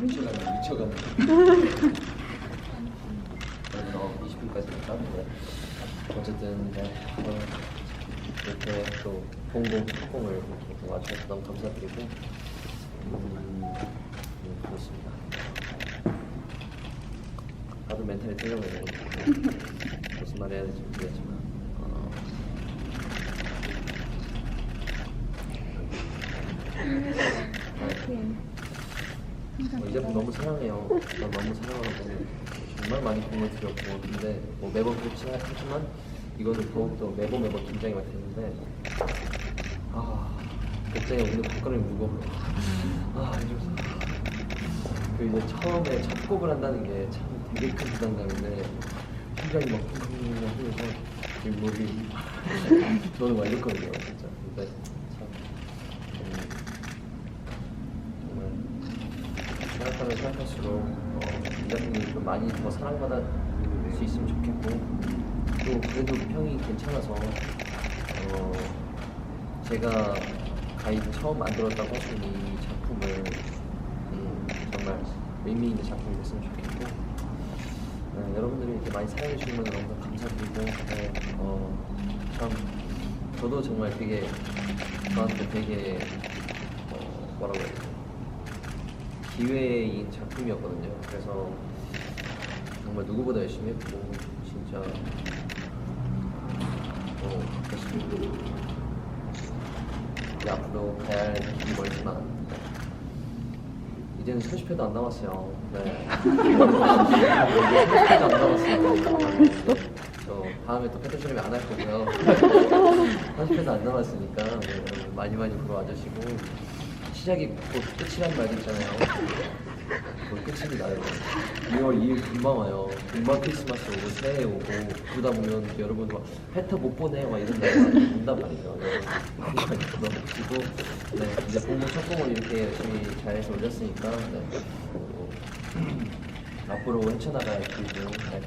미쳐가네 미쳐가네 그래서 20분까지 했다는데 어쨌든 네, 어, 이렇게 또 공공 특공을 와주셔서 너무 감사드리고 음, 음, 그렇습니다. 다들 멘탈이 틀려가지고. 무슨 말 해야 될지 모르겠지만 어, 어, 이 제품 너무 사랑해요. 나 너무 사랑하고 정말 많이 공을 들였고 근데 뭐 매번 그렇지 하지만 이거는 더욱더 매번 매번 긴장이 많이 되는데 아 굉장히 오늘 곡간이 무거워. 아 이러면서 그 이제 처음에 첫 곡을 한다는 게 참 되게 큰 부담감인데 심장이 막 쿵쿵쿵 하면서 이 목이 저는 막 이랬거든요 진짜 근데 참 음, 정말 생각하면 생각할수록 어, 좀 많이 더 사랑받을 수 있으면 좋겠고 또 그래도 평이 괜찮아서 어, 제가 가입 처음 만들었다고 있는 이 작품을 음, 정말 의미 있는 작품이 됐으면 좋겠고 네, 여러분들이 이렇게 많이 사랑해 주시면 너무 감사드리고 네, 어, 참 저도 정말 되게 저한테 되게 어, 뭐라고 해야 되나 기회인 작품이었거든요. 그래서 정말 누구보다 열심히 했고 진짜 어, 그렇습니다. 이제 앞으로 가야 할 길이 멀지만 네. 이제는 30회도 안 남았어요. 네. 30회도 안 남았어요. 네. 저 다음에 또 패턴처럼 안할 거고요. 30회도 안 남았으니까 네, 많이 많이 보러 와주시고 시작이 곧 끝이라는 말도 있잖아요. 곧 끝입니다. 여러분. 2월 2일 금방 와요. 금방 크리스마스 오고 새해 오고 그러다 보면 여러분 막 회터 못 보내 막 이런 날이 온단 말이죠. 여러분 많이 들어보시고 네 이제 공부 첫 공을 이렇게 열심히 잘해서 올렸으니까 네. 어, 앞으로 헤쳐나갈 길도 네.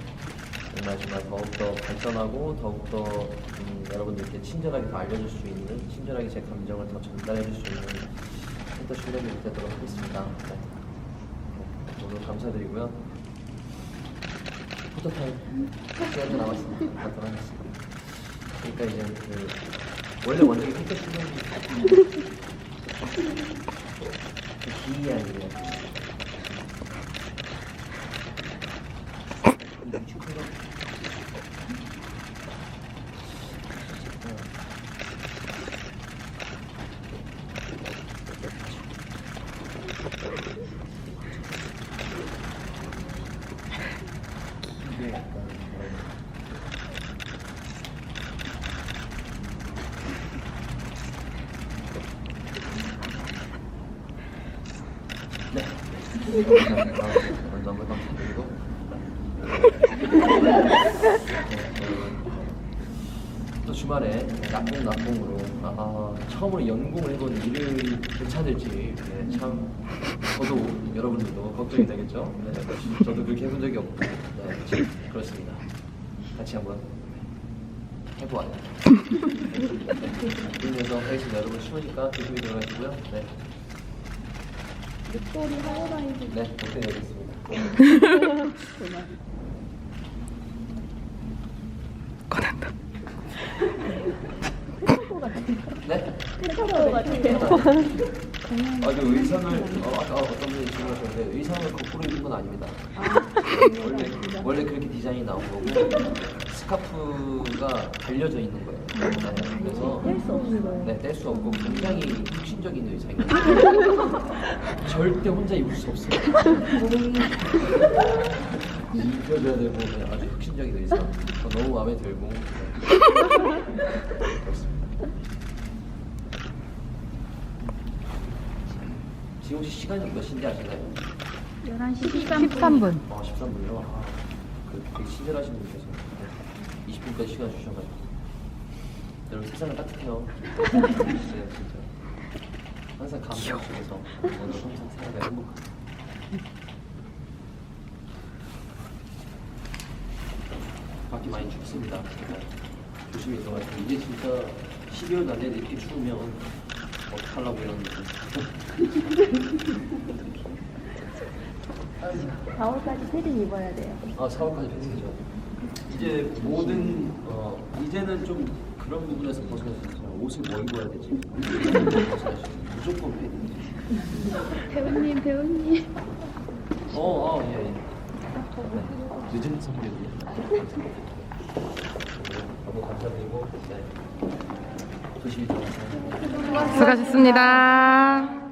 정말 정말 더욱더 발전하고 더욱더 음, 여러분들께 친절하게 더 알려줄 수 있는 친절하게 제 감정을 더 전달해 줄 수 있는 좀더 실력이 되도록 하겠습니다. 네. 오늘 감사드리고요. 포토타임 시간도 남았습니다. 갖도록 하겠습니다. 그러니까 이제 그 원래 원작이 포토 실력이 기이한 일이에요. 근데 축하가 감사드리고. 또 주말에 낙공 낙공으로 아, 처음으로 연공을 해본 일을 괜찮을지 네, 참 저도 여러분들도 걱정이 되겠죠. 네, 저도 그렇게 해본 적이 없고 네, 그렇습니다. 같이 한번 해보아요. 그러면서 하겠습니다. 여러분 추우니까 조심히 들어가시고요. 네, 목소리 하이라이트 네, 오케이 되겠습니다. 꺼낸다. 네. 펜타로 같아요. 아, 그 의상을 어, 아까 어떤 분이 질문하셨는데 의상을 거꾸로 입은 건 아닙니다. 원래 원래 그렇게 디자인이 나온 거고 스카프가 달려져 있는 거예요. 네, 그래서 뗄수 없는 거예요. 네, 뗄 수 없고 굉장히 혁신적인 의상이에요. 절대 혼자 입을 수 없어요. 입혀줘야 되고 네, 아주 혁신적인 의상. 저 너무 마음에 들고 네. 그렇습니다. 지금 혹시 시간이 몇인지 아시나요? 11시 13분. 아, 13분이요? 아, 그 되게 친절하신 분께서 20분까지 시간 주셔가지고. 여러분 세상은 따뜻해요. 네, 진짜. 항상 감동 속에서 오늘 항상 생각이 행복합니다 밖이 많이 춥습니다. 네, 조심히 들어가시고 이제 진짜 12월 날에 이렇게 추우면 어떡하려고 이러는데 4월까지 패딩 입어야 돼요. 아 4월까지 패딩이죠. 이제 모든 어 이제는 좀 그런 부분에서 벗어나서 옷을 뭐 입어야 되지? 무조건 패딩. 배우님, 배우님. 어, 어, 예, 예. 늦은 선물이군요. 너무 감사드리고 네. 조심히 들어가세요. 수고하셨습니다.